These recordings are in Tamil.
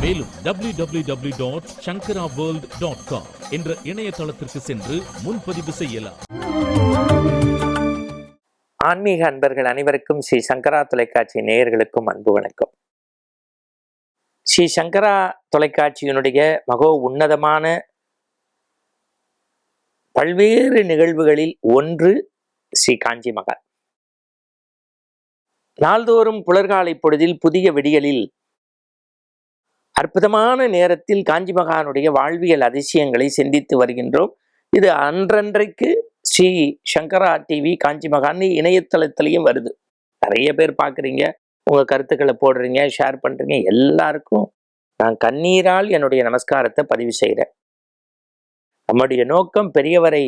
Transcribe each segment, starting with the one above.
மேலும் dot Sankara world dot com என்ற இணையதளத்திற்கு சென்று முன்பதிவு செய்யலாம். ஆன்மீக அன்பர்கள் அனைவருக்கும் ஸ்ரீ சங்கரா தொலைக்காட்சி நேயர்களுக்கும் அன்பு வணக்கம். ஸ்ரீ சங்கரா தொலைக்காட்சியினுடைய மகோ உன்னதமான பல்வேறு நிகழ்வுகளில் ஒன்று ஸ்ரீ காஞ்சி மகா நாள்தோறும் புலர்காலை பொழுதில் புதிய விடியலில் அற்புதமான நேரத்தில் காஞ்சி மகானுடைய வாழ்வியல் அதிசயங்களை சிந்தித்து வருகின்றோம். இது அன்றன்றைக்கு ஸ்ரீ சங்கரா டிவி காஞ்சி மகான் இணையதளத்திலையும் வருது. நிறைய பேர் பார்க்குறீங்க உங்கள் கருத்துக்களை போடுறீங்க ஷேர் பண்ணுறீங்க எல்லாருக்கும் நான் கண்ணீரால் என்னுடைய நமஸ்காரத்தை பதிவு செய்கிறேன். நம்முடைய நோக்கம் பெரியவரை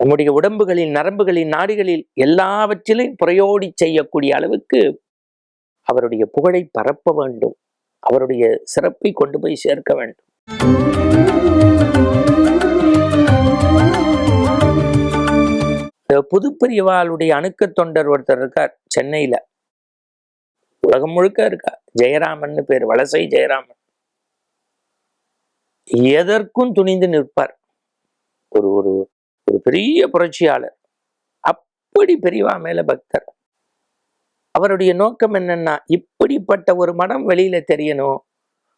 நம்முடைய உடம்புகளின் நரம்புகளின் நாடுகளில் எல்லாவற்றிலும் புறையோடி செய்யக்கூடிய அளவுக்கு அவருடைய புகழை பரப்ப வேண்டும். அவருடைய சிறப்பை கொண்டு போய் சேர்க்க வேண்டும். இந்த புதுப்பெரியவாளுடைய அணுக்க தொண்டர் ஒருத்தர் இருக்கார் சென்னையில. உலகம் முழுக்க இருக்கா ஜெயராமன் பேர் வலசை ஜெயராமன். எதற்கும் துணிந்து நிற்பார். ஒரு ஒரு ஒரு பெரிய புரட்சியாளர். அப்படி பெரியவா மேல பக்தர். அவருடைய நோக்கம் என்னன்னா இப்படிப்பட்ட ஒரு மடம் வெளியில தெரியணும்.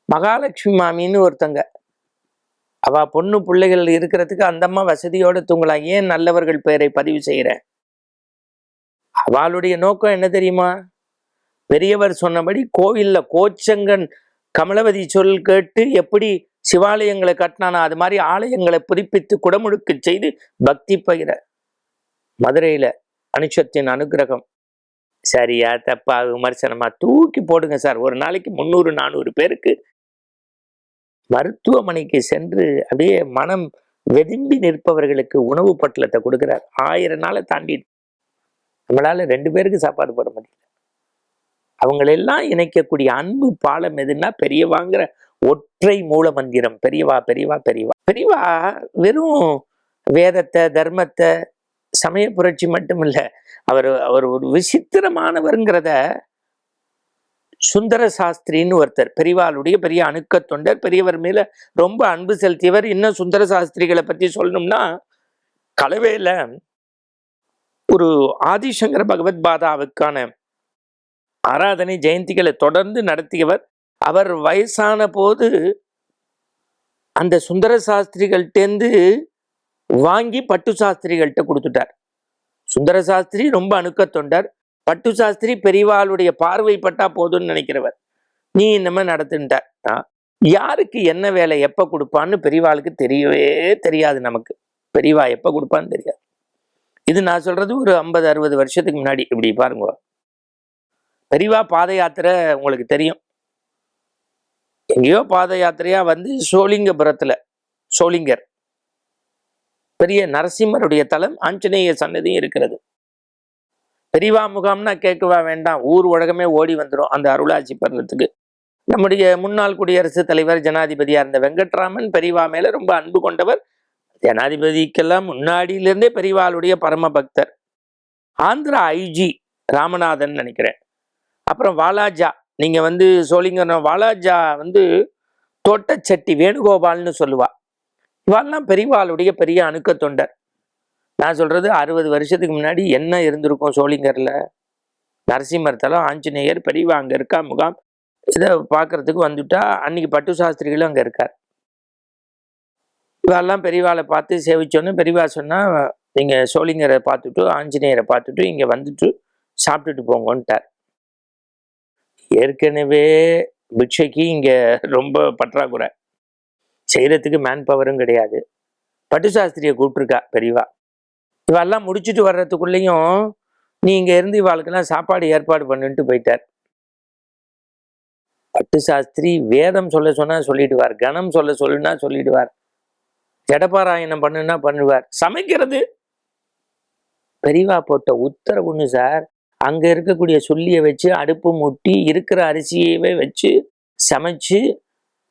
மகாலட்சுமி மாமின்னு ஒருத்தங்க. அவ பொண்ணு பிள்ளைகள் இருக்கிறதுக்கு அந்த அம்மா வசதியோட தூங்கலாம் ஏன் நல்லவர்கள் பெயரை பதிவு செய்கிறேன் அவளுடைய நோக்கம் என்ன தெரியுமா? பெரியவர் சொன்னபடி கோவில்ல கோச்சங்கன் கமலவதி சொல் கேட்டு எப்படி சிவாலயங்களை கட்டினானா அது மாதிரி ஆலயங்களை புதுப்பித்து குடமுழுக்கு செய்து பக்தி பகிர மதுரையில அனுஷத்தின் அனுகிரகம். சரியா தப்பா விமர்சனமா தூக்கி போடுங்க சார். ஒரு நாளைக்கு முந்நூறு நானூறு பேருக்கு மருத்துவமனைக்கு சென்று அப்படியே மனம் வெதும்பி நிற்பவர்களுக்கு உணவு பட்டலத்தை கொடுக்குறார். ஆயிரம் நாளை தாண்டி நம்மளால ரெண்டு பேருக்கு சாப்பாடு போட முடியல. அவங்களெல்லாம் இணைக்கக்கூடிய அன்பு பாலம் எதுன்னா பெரியவாங்கிற ஒற்றை மூல மந்திரம். பெரியவா பெரியவா பெரியவா. பெரியவா வெறும் வேதத்தை தர்மத்தை சமய புரட்சி மட்டும் அவர் அவர் ஒரு விசித்திரமானவருங்கிறத சுந்தர சாஸ்திரின்னு ஒருத்தர் பெரியவாளுடைய பெரிய அணுக்க தொண்டர் பெரியவர் மேல ரொம்ப அன்பு செலுத்தியவர். இன்னும் சுந்தர சாஸ்திரிகளை பத்தி சொல்லணும்னா கலவையில ஒரு ஆதிசங்கர பகவத் பாதாவுக்கான ஆராதனை ஜெயந்திகளை தொடர்ந்து நடத்தியவர். அவர் வயசான போது அந்த சுந்தர சாஸ்திரிகள்டேந்து வாங்கி பட்டு சாஸ்திரிகள்கிட்ட கொடுத்துட்டார். சுந்தர சாஸ்திரி ரொம்ப அணுக்க தொண்டர். பட்டு சாஸ்திரி பெரியவாளுடைய பார்வை பட்டா போதும்னு நினைக்கிறவர். நீ இன்னமே நடத்துட்டார் யாருக்கு என்ன வேலை எப்போ கொடுப்பான்னு பெரியவாளுக்கு தெரியவே தெரியாது நமக்கு. பெரியவா எப்போ கொடுப்பான்னு தெரியாது. இது நான் சொல்றது ஒரு ஐம்பது அறுபது வருஷத்துக்கு முன்னாடி. இப்படி பாருங்க. பெரியவா பாத யாத்திரை உங்களுக்கு தெரியும். எங்கேயோ பாத யாத்திரையா வந்து சோழிங்கபுரத்தில் சோளிங்கர். பெரிய நரசிம்மருடைய தலம் ஆஞ்சநேய சன்னதியும் இருக்கிறது. பெரியவா முகாம்னா கேட்கவா வேண்டாம். ஊர் உலகமே ஓடி வந்துடும் அந்த அருளாட்சி பருவத்துக்கு. நம்முடைய முன்னாள் குடியரசுத் தலைவர் ஜனாதிபதியாக இருந்த வெங்கட்ராமன் பெரியவா மேல ரொம்ப அன்பு கொண்டவர். ஜனாதிபதிக்கெல்லாம் முன்னாடியிலிருந்தே பெரியவாளுடைய பரம பக்தர். ஆந்திரா ஐஜி ராமநாதன் நினைக்கிறேன். அப்புறம் வாலாஜா நீங்கள் வந்து சோழிங்கர் வாலாஜா வந்து தோட்டச்சட்டி வேணுகோபால்னு சொல்லுவாள் இவெல்லாம் பெரியவாளுடைய பெரிய அணுக்க தொண்டர். நான் சொல்றது அறுபது வருஷத்துக்கு முன்னாடி என்ன இருந்திருக்கும் சோளிங்கர்ல நரசிம்மர் தலம் ஆஞ்சநேயர் பெரியவா அங்கே இருக்கா? முகாம். இதை பார்க்கறதுக்கு வந்துட்டா அன்னைக்கு பட்டு சாஸ்திரிகளும் அங்கே இருக்கார். இவெல்லாம் பெரியவாளை பார்த்து சேவிச்சோன்னு பெரியவா சொன்னா நீங்கள் சோளிங்கரை பார்த்துட்டு ஆஞ்சநேயரை பார்த்துட்டு இங்கே வந்துட்டு சாப்பிட்டுட்டு போங்கன்ட்டார். ஏற்கனவே பிக்ஷைக்கு இங்கே ரொம்ப பற்றாக்குறை. செய்யறதுக்கு மேன் பவரும் கிடையாது. பட்டு சாஸ்திரியை கூப்பிட்ருக்கா பெரியவா. இவெல்லாம் முடிச்சுட்டு வர்றதுக்குள்ளேயும் நீ இங்கே இருந்து இவாளுக்கெல்லாம் சாப்பாடு ஏற்பாடு பண்ணுன்ட்டு போயிட்டார். பட்டு சாஸ்திரி வேதம் சொல்ல சொன்னால் சொல்லிடுவார் கணம் சொல்ல சொல்லுனா சொல்லிடுவார். ஜடபாராயணம் பண்ணுன்னா பண்ணுவார். சமைக்கிறது. பெரியவா போட்ட உத்தரவுன்னு சார் அங்கே இருக்கக்கூடிய சொல்லியை வச்சு அடுப்பு முட்டி இருக்கிற அரிசியவே வச்சு சமைச்சு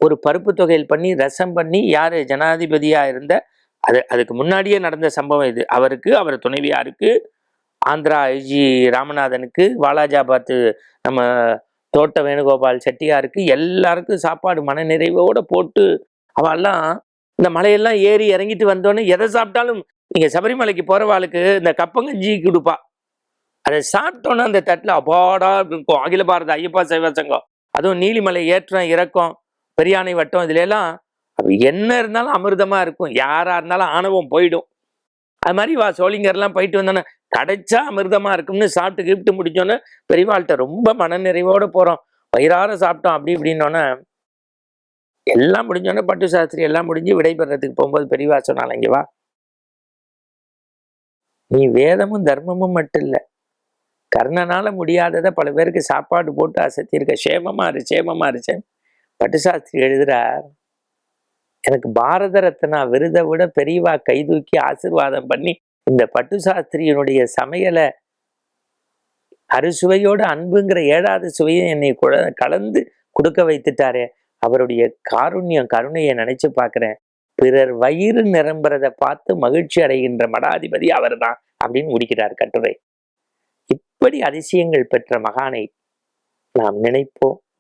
ஒரு பருப்பு தொகையில் பண்ணி ரசம் பண்ணி யார் ஜனாதிபதியாக இருந்த அது அதுக்கு முன்னாடியே நடந்த சம்பவம் இது. அவருக்கு அவர் துணைவியாருக்கு ஆந்திரா ஐஜி ராமநாதனுக்கு வாலாஜாபாத்து நம்ம தோட்ட வேணுகோபால் செட்டியாருக்கு எல்லாருக்கும் சாப்பாடு மனநிறைவோடு போட்டு அவெல்லாம் இந்த மலையெல்லாம் ஏறி இறங்கிட்டு வந்தோன்னே எதை சாப்பிட்டாலும் நீங்கள் சபரிமலைக்கு போகிறவாளுக்கு இந்த கப்பங்கஞ்சி கொடுப்பா. அதை சாப்பிட்டோன்னே அந்த தட்டில் அபாடாக இருக்கும். அகில பாரத ஐயப்பா சைவ சங்கம். அதுவும் நீலிமலை ஏற்றம் இறக்கம். பெரியானை வட்டம் இதுல எல்லாம் என்ன இருந்தாலும் அமிர்தமா இருக்கும். யாரா இருந்தாலும் ஆணவம் போயிடும். அது மாதிரி வா சோழிங்கர்லாம் போயிட்டு வந்தோன்னே கிடைச்சா அமிர்தமா இருக்கும்னு சாப்பிட்டு கிஃப்ட் முடிச்சோன்னே பெரியவாள்கிட்ட ரொம்ப மனநிறைவோடு போகிறோம் வயிறார சாப்பிட்டோம். அப்படி இப்படின்னோன்னே எல்லாம் முடிஞ்சோன்னே பட்டு சாஸ்திரி எல்லாம் முடிஞ்சு விடைபெறதுக்கு போகும்போது பெரியவா சொன்னால இங்கே வா. நீ வேதமும் தர்மமும் மட்டும் இல்லை கர்ணனால முடியாததை பல பேருக்கு சாப்பாடு போட்டு அசத்தியிருக்க. சேமமா இரு சேமமா இரு சேம பட்டு சாஸ்திரி எழுதுறார் எனக்கு பாரத ரத்னா விருதை விட பெரியவா கைதூக்கி ஆசீர்வாதம் பண்ணி இந்த பட்டு சாஸ்திரியினுடைய சமையலை அறுசுவையோடு அன்புங்கிற ஏழாவது சுவையை என்னை குழ- கலந்து கொடுக்க வைத்துட்டாரே. அவருடைய காருண்யம் கருணையை நினைச்சு பார்க்குறேன். பிறர் வயிறு நிரம்புறத பார்த்து மகிழ்ச்சி அடைகின்ற மடாதிபதி அவர் தான் அப்படின்னு முடிக்கிறார் கட்டுரை. இப்படி அதிசயங்கள் பெற்ற மகானை நாம் நினைப்போம்.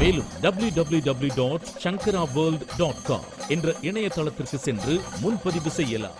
மேலும் W W W dot Sankara world dot com என்ற இணையதளத்திற்கு சென்று முன்பதிவு செய்யலாம்.